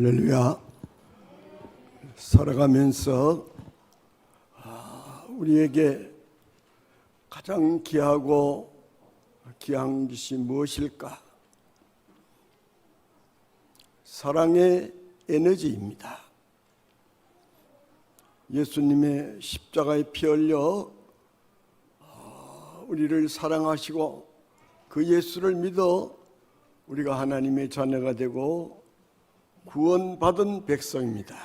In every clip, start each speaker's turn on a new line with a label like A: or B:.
A: 할렐루야. 살아가면서 아, 우리에게 가장 귀하고 귀한 것이 무엇일까? 사랑의 에너지입니다. 예수님의 십자가에 피 흘려 아, 우리를 사랑하시고 그 예수를 믿어 우리가 하나님의 자녀가 되고 구원받은 백성입니다.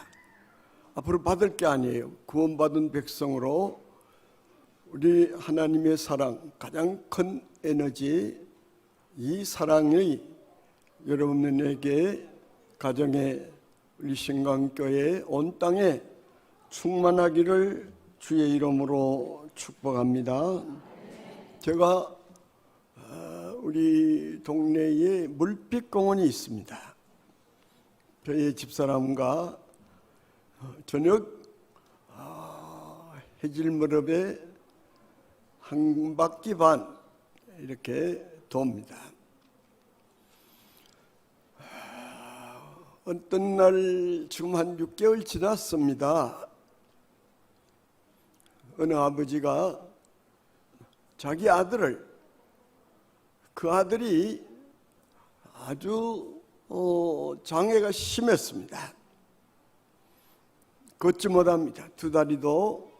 A: 앞으로 받을 게 아니에요. 구원받은 백성으로 우리 하나님의 사랑, 가장 큰 에너지, 이 사랑이 여러분에게 가정에 우리 신강교회 온 땅에 충만하기를 주의 이름으로 축복합니다. 제가 어, 우리 동네에 물빛 공원이 있습니다. 저희 집사람과 어, 저녁 어, 해질 무렵에 한 바퀴 반 이렇게 돕니다. 어떤 날 지금 한 6개월 지났습니다. 어느 아버지가 자기 아들을 그 아들이 아주 어, 장애가 심했습니다. 걷지 못합니다. 두 다리도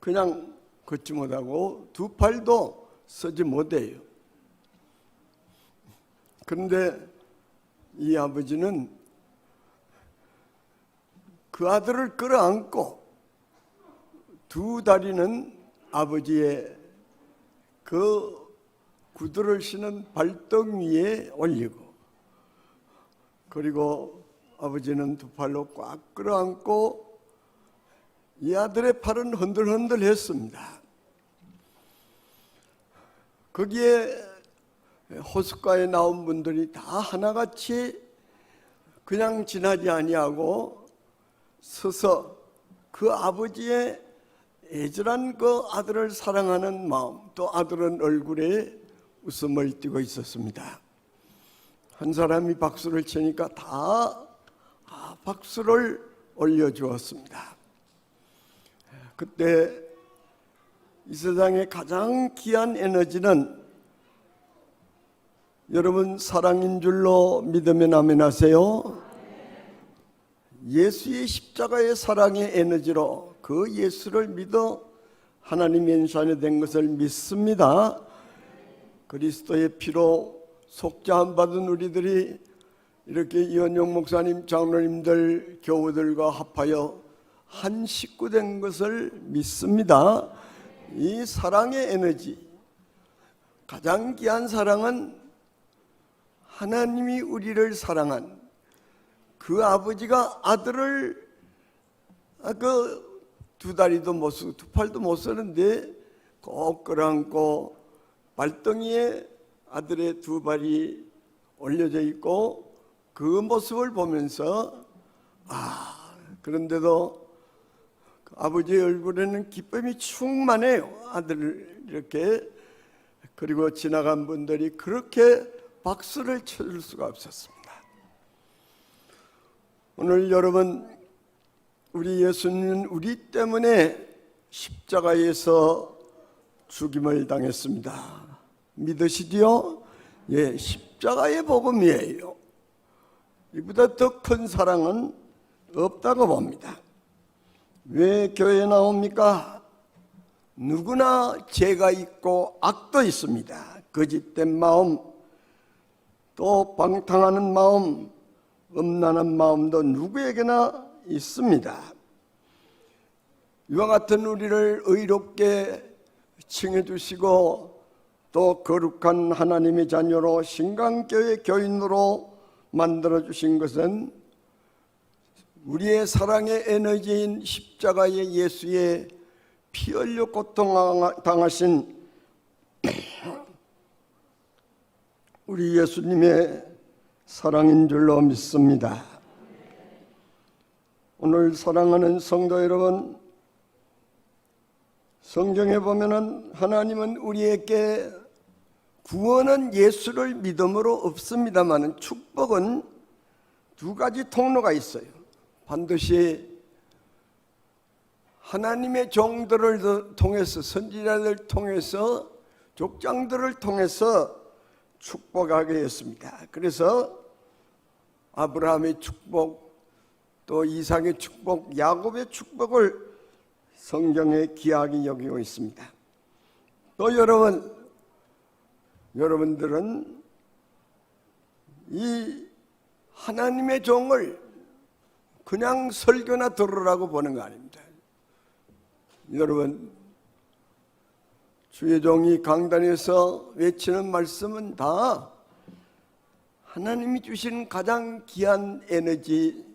A: 그냥 걷지 못하고 두 팔도 서지 못해요. 그런데 이 아버지는 그 아들을 끌어안고 두 다리는 아버지의 그 구두를 신은 발등 위에 올리고 그리고 아버지는 두 팔로 꽉 끌어안고 이 아들의 팔은 흔들흔들 했습니다. 거기에 호숫가에 나온 분들이 다 하나같이 그냥 지나지 아니하고 서서 그 아버지의 애절한 그 아들을 사랑하는 마음 또 아들은 얼굴에 웃음을 띠고 있었습니다. 한 사람이 박수를 치니까 다 아, 박수를 올려주었습니다. 그때 이 세상에 가장 귀한 에너지는 여러분 사랑인 줄로 믿으면 아멘하세요. 예수의 십자가의 사랑의 에너지로 그 예수를 믿어 하나님의 자녀 된 것을 믿습니다. 그리스도의 피로 속죄함 받은 우리들이 이렇게 이원용 목사님, 장로님들, 교우들과 합하여 한 식구 된 것을 믿습니다. 이 사랑의 에너지, 가장 귀한 사랑은 하나님이 우리를 사랑한 그 아버지가 아들을 아, 그두 다리도 못 쓰고 두 팔도 못 쓰는데 꼭 끌어안고 발등위에 아들의 두 발이 올려져 있고 그 모습을 보면서 아 그런데도 그 아버지의 얼굴에는 기쁨이 충만해요 아들을 이렇게 그리고 지나간 분들이 그렇게 박수를 쳐줄 수가 없었습니다. 오늘 여러분 우리 예수님은 우리 때문에 십자가에서 죽임을 당했습니다. 믿으시디요? 예, 십자가의 복음이에요. 이보다 더 큰 사랑은 없다고 봅니다. 왜 교회에 나옵니까? 누구나 죄가 있고 악도 있습니다. 거짓된 마음, 또 방탕하는 마음, 음란한 마음도 누구에게나 있습니다. 이와 같은 우리를 의롭게 칭해 주시고 또 거룩한 하나님의 자녀로 신강교회 교인으로 만들어 주신 것은 우리의 사랑의 에너지인 십자가의 예수의 피 흘려 고통당하신 우리 예수님의 사랑인 줄로 믿습니다. 오늘 사랑하는 성도 여러분, 성경에 보면은 하나님은 우리에게 구원은 예수를 믿음으로 없습니다만은 축복은 두 가지 통로가 있어요. 반드시 하나님의 종들을 통해서 선지자들 통해서 족장들을 통해서 축복하게 했습니다. 그래서 아브라함의 축복, 또 이삭의 축복, 야곱의 축복을 성경에 기하게 여기고 있습니다. 또 여러분, 여러분들은 이 하나님의 종을 그냥 설교나 들으라고 보는 거 아닙니다. 여러분, 주의 종이 강단에서 외치는 말씀은 다 하나님이 주신 가장 귀한 에너지,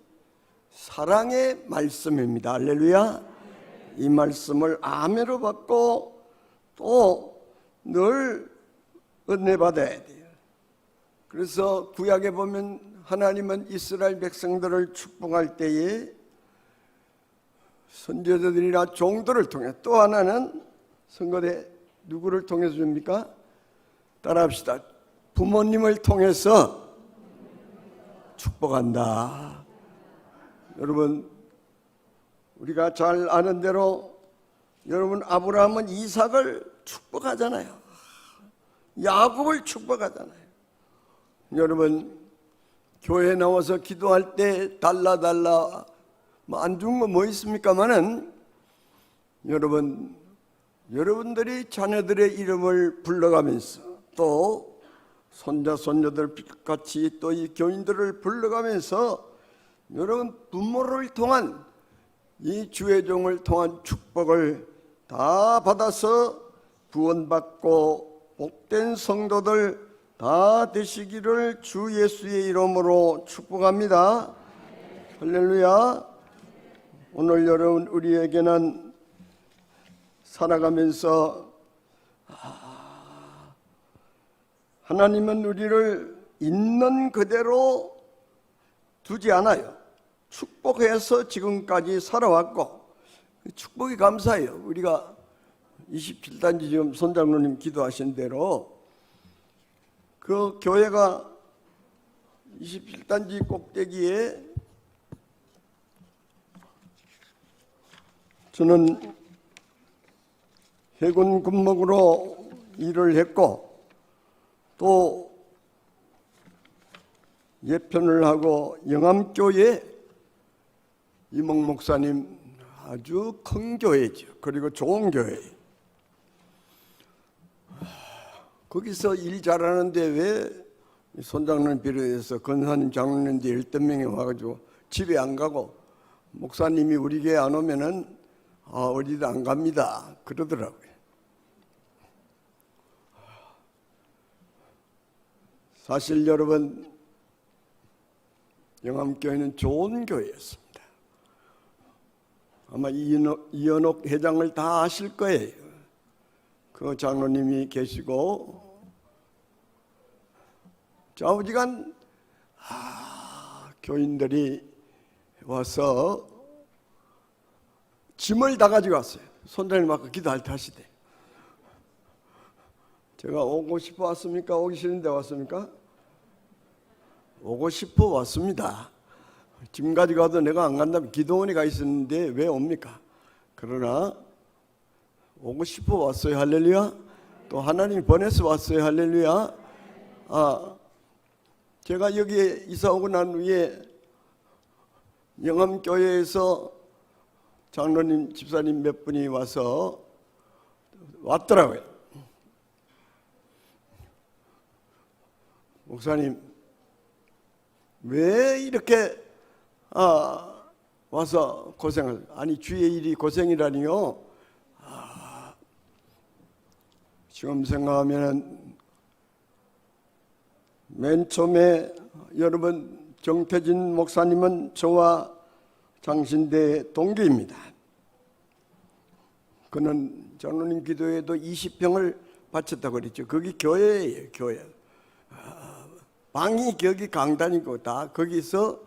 A: 사랑의 말씀입니다. 할렐루야. 이 말씀을 아멘으로 받고 또 늘 은혜 받아야 돼요. 그래서 구약에 보면 하나님은 이스라엘 백성들을 축복할 때에 선지자들이나 종들을 통해 또 하나는 선거대 누구를 통해서 줍니까? 따라합시다. 부모님을 통해서 축복한다. 여러분 우리가 잘 아는 대로 여러분 아브라함은 이삭을 축복하잖아요. 야곱을 축복하잖아요. 여러분 교회 에 나와서 기도할 때 달라 달라 뭐안 좋은 거 뭐 있습니까만은 여러분 여러분들이 자녀들의 이름을 불러가면서 또 손자 손녀들 같이 또 이 교인들을 불러가면서 여러분 부모를 통한 이 주의 종을 통한 축복을 다 받아서 구원받고 복된 성도들 다 되시기를 주 예수의 이름으로 축복합니다. 할렐루야. 오늘 여러분 우리에게는 살아가면서 아, 하나님은 우리를 있는 그대로 두지 않아요. 축복해서 지금까지 살아왔고 축복이 감사해요. 우리가 27단지 지금 손장로님 기도하신 대로 그 교회가 27단지 꼭대기에 저는 해군 군목으로 일을 했고 또 예편을 하고 영암교회 이몽 목사님 아주 큰 교회죠. 그리고 좋은 교회. 거기서 일 잘하는데 왜 손장로님 비롯해서 건사님 장로님들 열댓 명이 와가지고 집에 안 가고 목사님이 우리 교회 안 오면은 아, 어디도 안 갑니다. 그러더라고요. 사실 여러분 영암교회는 좋은 교회였습니다. 아마 이연옥, 이연옥 회장을 다 아실 거예요. 그 장로님이 계시고 좌우지간 아, 교인들이 와서 짐을 다 가지고 왔어요. 손자님 아까 기도할 때 하시대. 제가 오고 싶어 왔습니까? 오기 싫은데 왔습니까? 오고 싶어 왔습니다. 짐 가지고 와도 내가 안 간다면 기도원에 가 있었는데 왜 옵니까? 그러나 오고 싶어 왔어요. 할렐루야. 또 하나님이 보내서 왔어요. 할렐루야. 아, 제가 여기에 이사 오고 난 후에 영암교회에서 장로님, 집사님 몇 분이 와서 왔더라고요. 목사님, 왜 이렇게 아, 와서 고생을 아니 주의 일이 고생이라니요. 아, 지금 생각하면은 맨 처음에 여러분 정태진 목사님은 저와 장신대 동기입니다. 그는 장로님 기도에도 20평을 바쳤다고 그랬죠. 거기 교회예요, 교회. 아, 방이 거기 강단이고 다 거기서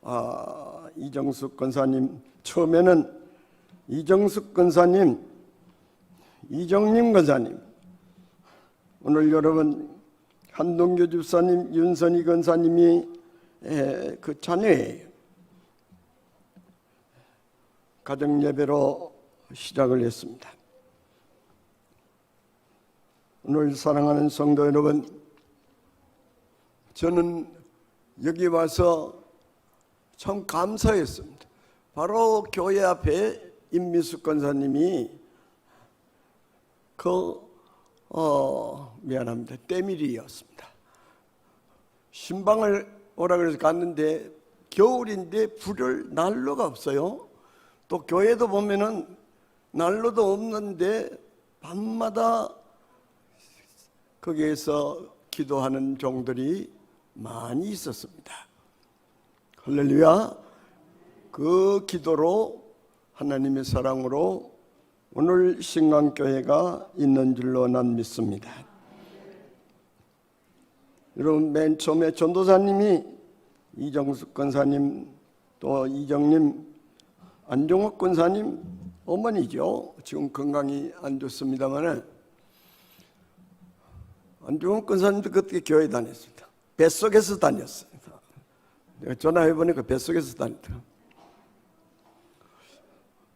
A: 아, 이정숙 권사님 처음에는 이정숙 권사님, 이정림 권사님 오늘 여러분 한동교 집사님, 윤선희 권사님이 에, 그 자녀예요. 가정 예배로 시작을 했습니다. 오늘 사랑하는 성도 여러분, 저는 여기 와서 참 감사했습니다. 바로 교회 앞에 임미숙 권사님이 그, 어, 미안합니다. 때밀이었습니다. 신방을 오라 그래서 갔는데 겨울인데 불을 난로가 없어요. 또 교회도 보면은 난로도 없는데 밤마다 거기에서 기도하는 종들이 많이 있었습니다. 할렐루야. 그 기도로 하나님의 사랑으로 오늘 신강교회가 있는 줄로 난 믿습니다. 여러분 맨 처음에 전도사님이 이정숙 권사님 또 이정님 안종옥 권사님 어머니죠. 지금 건강이 안 좋습니다만은 안종옥 권사님도 그때 교회 다녔습니다. 뱃속에서 다녔어요. 내가 전화해 보니까 뱃속에서 다녔다.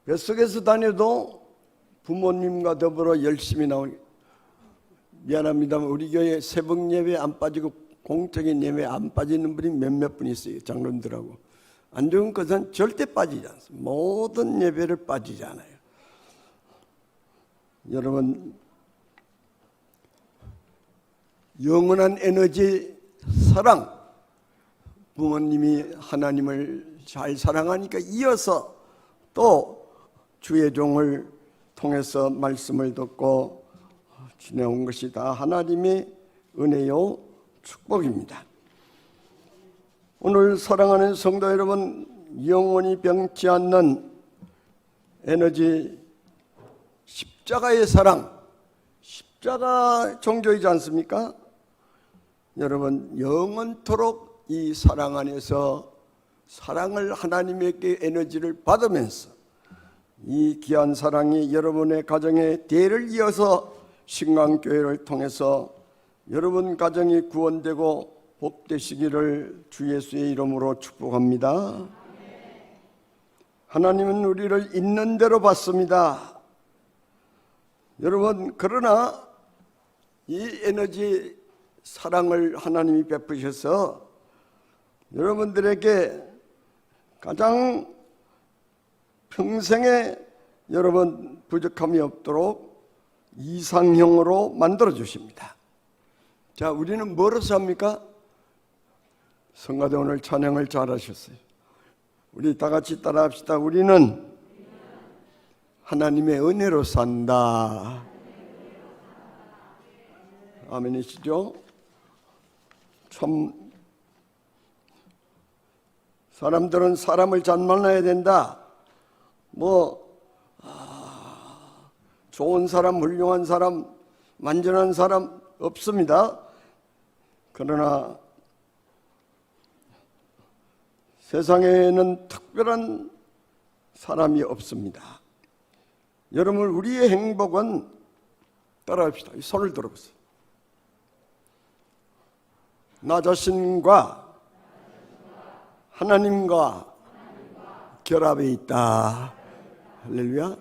A: 뱃속에서 다녀도 부모님과 더불어 열심히 나오니 미안합니다만 우리 교회 새벽 예배 안 빠지고 공적인 예배 안 빠지는 분이 몇몇 분 있어요. 장로님들하고. 안 좋은 것은 절대 빠지지 않습니다. 모든 예배를 빠지지 않아요. 여러분 영원한 에너지 사랑 부모님이 하나님을 잘 사랑하니까 이어서 또 주의 종을 통해서 말씀을 듣고 지내온 것이 다 하나님의 은혜요 축복입니다. 오늘 사랑하는 성도 여러분, 영원히 병치 않는 에너지 십자가의 사랑, 십자가 종교이지 않습니까? 여러분, 영원토록 이 사랑 안에서 사랑을 하나님에게 에너지를 받으면서 이 귀한 사랑이 여러분의 가정에 대를 이어서 신강교회를 통해서 여러분 가정이 구원되고 복되시기를 주 예수의 이름으로 축복합니다. 하나님은 우리를 있는 대로 봤습니다. 여러분 그러나 이 에너지 사랑을 하나님이 베푸셔서 여러분들에게 가장 평생에 여러분 부족함이 없도록 이상형으로 만들어 주십니다. 자, 우리는 뭐로서 합니까? 성가대 오늘 찬양을 잘 하셨어요. 우리 다 같이 따라 합시다. 우리는 하나님의 은혜로 산다. 아멘이시죠? 참 사람들은 사람을 잘 만나야 된다. 뭐 아, 좋은 사람, 훌륭한 사람, 만전한 사람 없습니다. 그러나 세상에는 특별한 사람이 없습니다. 여러분 우리의 행복은 따라합시다. 이 손을 들어보세요. 나 자신과 하나님과 결합해 있다. 할렐루야.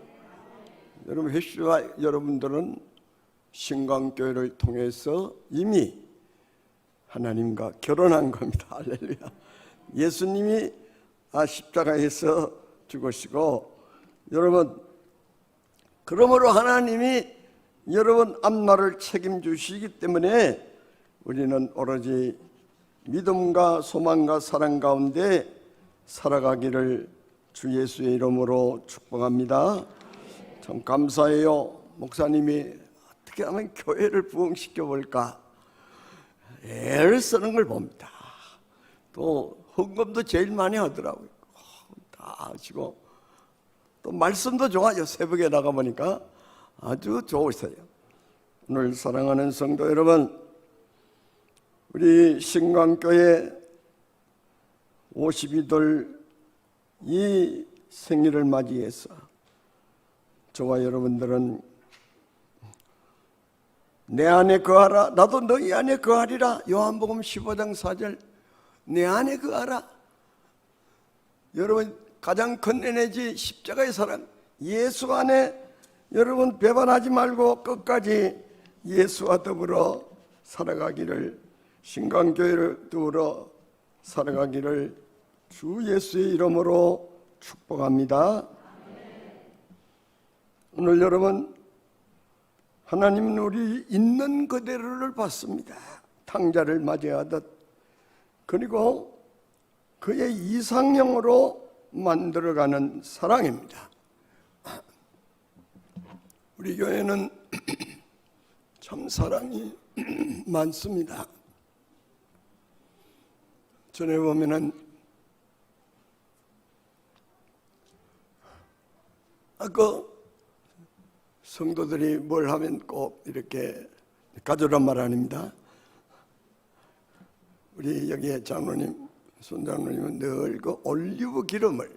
A: 여러분 헬시와 여러분들은 신광교회를 통해서 이미 하나님과 결혼한 겁니다. 할렐루야. 예수님이 아 십자가에서 죽으시고 여러분 그러므로 하나님이 여러분 앞날을 책임주시기 때문에 우리는 오로지 믿음과 소망과 사랑 가운데 살아가기를 주 예수의 이름으로 축복합니다. 참 감사해요. 목사님이 어떻게 하면 교회를 부흥시켜 볼까 애를 쓰는 걸 봅니다. 또 헌금도 제일 많이 하더라고요. 다 하시고 또 말씀도 좋아요. 새벽에 나가 보니까 아주 좋으세요. 오늘 사랑하는 성도 여러분, 우리 신광교회 52돌 이 생일을 맞이해서 저와 여러분들은 내 안에 거하라 나도 너희 안에 거하리라 요한복음 15장 4절 내 안에 그 알아. 여러분 가장 큰 에너지 십자가의 사랑 예수 안에 여러분 배반하지 말고 끝까지 예수와 더불어 살아가기를 신강교회를 더불어 살아가기를 주 예수의 이름으로 축복합니다. 오늘 여러분 하나님은 우리 있는 그대로를 봤습니다. 탕자를 맞이하듯 그리고 그의 이상형으로 만들어가는 사랑입니다. 우리 교회는 참 사랑이 많습니다. 전에 보면은 아까 성도들이 뭘 하면 꼭 이렇게 가져란 말 아닙니다. 우리 여기에 장로님, 손장로님은 늘 그 올리브 기름을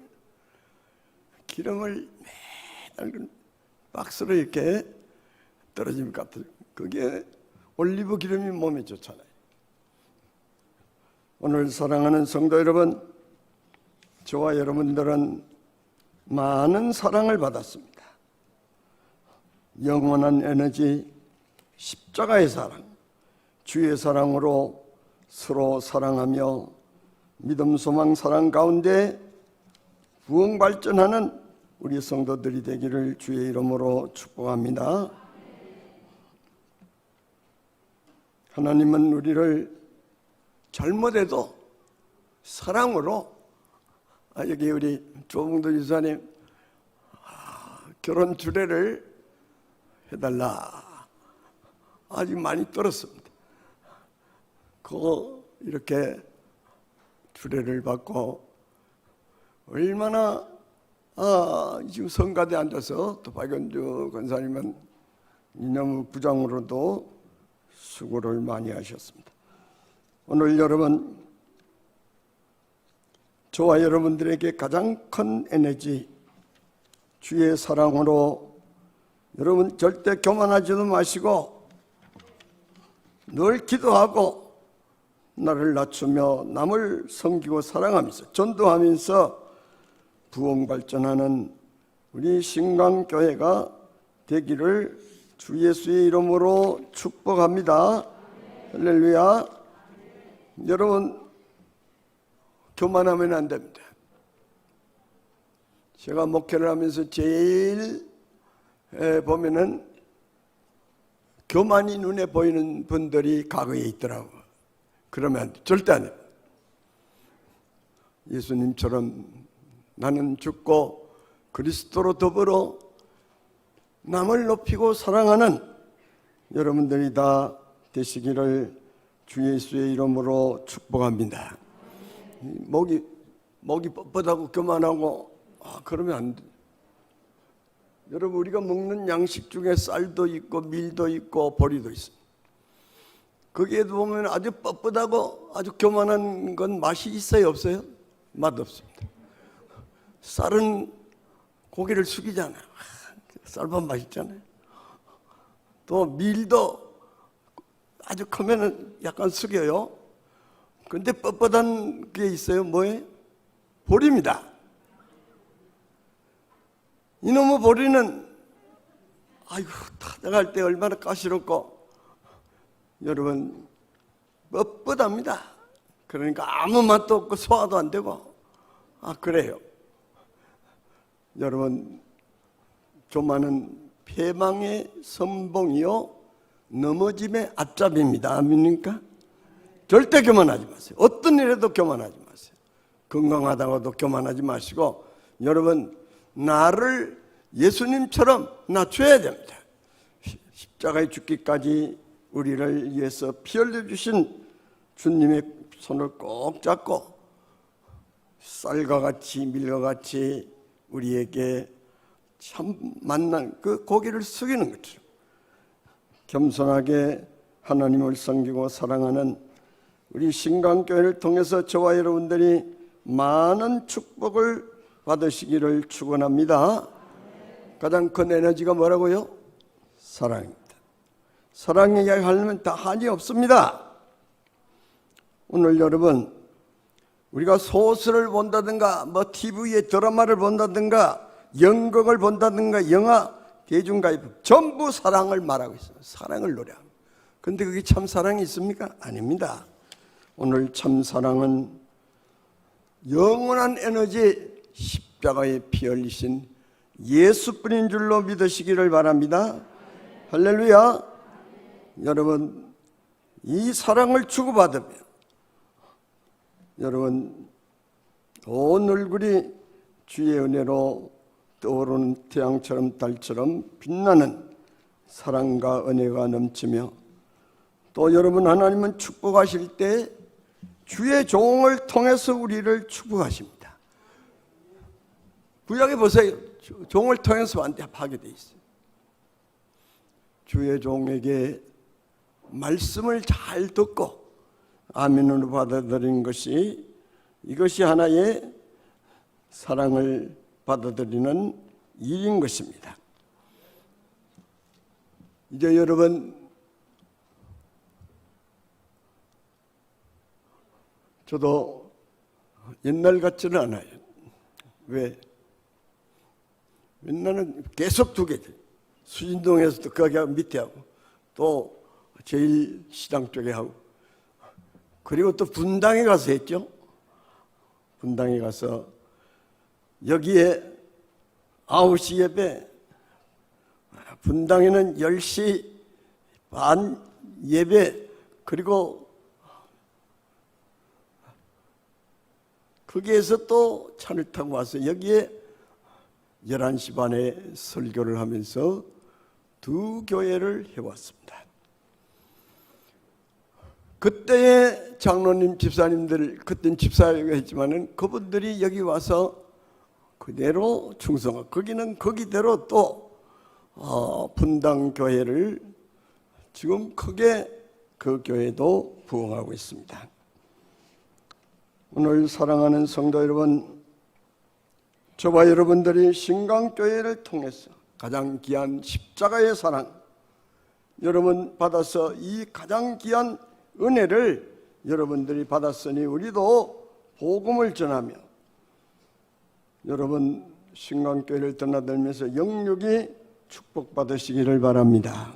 A: 기름을 매달 그 박스로 이렇게 떨어지면 같은 그게 올리브 기름이 몸에 좋잖아요. 오늘 사랑하는 성도 여러분, 저와 여러분들은 많은 사랑을 받았습니다. 영원한 에너지, 십자가의 사랑, 주의 사랑으로 서로 사랑하며 믿음, 소망, 사랑 가운데 부흥 발전하는 우리 성도들이 되기를 주의 이름으로 축복합니다. 하나님은 우리를 잘못해도 사랑으로 아, 여기 우리 조봉도 지사님 아, 결혼 주례를 해달라 아직 많이 떨었습니다. 그거 이렇게 주례를 받고 얼마나 아, 지금 성가대 앉아서 또 박연주 권사님은 이념 부장으로도 수고를 많이 하셨습니다. 오늘 여러분 저와 여러분들에게 가장 큰 에너지 주의 사랑으로 여러분 절대 교만하지도 마시고 늘 기도하고 나를 낮추며 남을 섬기고 사랑하면서 전도하면서 부흥 발전하는 우리 신강교회가 되기를 주 예수의 이름으로 축복합니다. 할렐루야. 여러분 교만하면 안 됩니다. 제가 목회를 하면서 제일 에, 보면은 교만이 눈에 보이는 분들이 과거에 있더라고. 그러면. 절대 안 돼. 예수님처럼 나는 죽고 그리스도로 더불어 남을 높이고 사랑하는 여러분들이 다 되시기를 주 예수의 이름으로 축복합니다. 목이 목이 뻣뻣하고 교만하고 아 그러면 안 돼. 여러분 우리가 먹는 양식 중에 쌀도 있고 밀도 있고 보리도 있습니다. 거기에도 보면 아주 뻣뻣하고 아주 교만한 건 맛이 있어요 없어요? 맛 없습니다. 쌀은 고기를 숙이잖아요. 아, 쌀밥 맛있잖아요. 또 밀도 아주 크면은 약간 숙여요. 근데 뻣뻣한 게 있어요. 뭐예요? 보리입니다. 이놈의 보리는 아이고 타작할 때 얼마나 까시럽고 여러분 뻣뻣합니다. 그러니까 아무 맛도 없고 소화도 안 되고 아 그래요. 여러분 교만은 패망의 선봉이요 넘어짐의 앞잡입니다. 아닙니까? 절대 교만하지 마세요. 어떤 일에도 교만하지 마세요. 건강하다고도 교만하지 마시고 여러분 나를 예수님처럼 낮춰야 됩니다. 십자가에 죽기까지 우리를 위해서 피 흘려 주신 주님의 손을 꼭 잡고 쌀과 같이 밀과 같이 우리에게 참 만난 그 고기를 숙이는 것처럼 겸손하게 하나님을 섬기고 사랑하는 우리 신강교회를 통해서 저와 여러분들이 많은 축복을 받으시기를 축원합니다. 가장 큰 에너지가 뭐라고요? 사랑입니다. 사랑 이야기하려면 다 한이 없습니다. 오늘 여러분 우리가 소설을 본다든가 뭐 TV에 드라마를 본다든가 연극을 본다든가 영화 대중가입 전부 사랑을 말하고 있어요. 사랑을 노래합니다. 근데 그게 참 사랑이 있습니까? 아닙니다. 오늘 참 사랑은 영원한 에너지 십자가에 피 흘리신 예수뿐인 줄로 믿으시기를 바랍니다. 할렐루야. 여러분 이 사랑을 주고받으며 여러분 온 얼굴이 주의 은혜로 떠오르는 태양처럼 달처럼 빛나는 사랑과 은혜가 넘치며 또 여러분 하나님은 축복하실 때 주의 종을 통해서 우리를 축복하십니다. 구약에 보세요. 종을 통해서 하게 돼 있어요. 주의 종에게 말씀을 잘 듣고 아멘으로 받아들이는 것이 이것이 하나의 사랑을 받아들이는 일인 것입니다. 이제 여러분 저도 옛날 같지는 않아요. 왜? 옛날은 계속 두 개. 수진동에서도 거기 밑에 하고 또 제일 시장 쪽에 하고 그리고 또 분당에 가서 했죠. 분당에 가서 여기에 9시 예배 분당에는 10시 반 예배 그리고 거기에서 또 차를 타고 와서 여기에 11시 반에 설교를 하면서 두 교회를 해왔습니다. 그때의 장로님, 집사님들, 그땐 집사라고 했지만은 그분들이 여기 와서 그대로 충성하고 거기는 거기대로 또 어, 분당 교회를 지금 크게 그 교회도 부흥하고 있습니다. 오늘 사랑하는 성도 여러분, 저와 여러분들이 신강교회를 통해서 가장 귀한 십자가의 사랑, 여러분 받아서 이 가장 귀한 은혜를 여러분들이 받았으니 우리도 복음을 전하며 여러분 신강교회를 떠나들면서 영육이 축복받으시기를 바랍니다.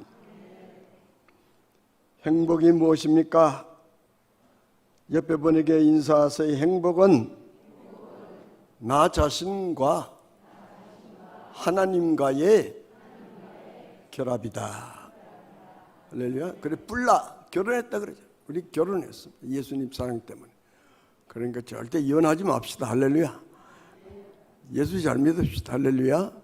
A: 행복이 무엇입니까? 옆에 분에게 인사하세요. 행복은 나 자신과 하나님과의 결합이다. 할렐루야. 그래 뿔라 결혼했다 그러죠. 우리 결혼했어. 예수님 사랑 때문에. 그러니까 절대 이혼하지 맙시다. 할렐루야. 예수 잘 믿읍시다. 할렐루야.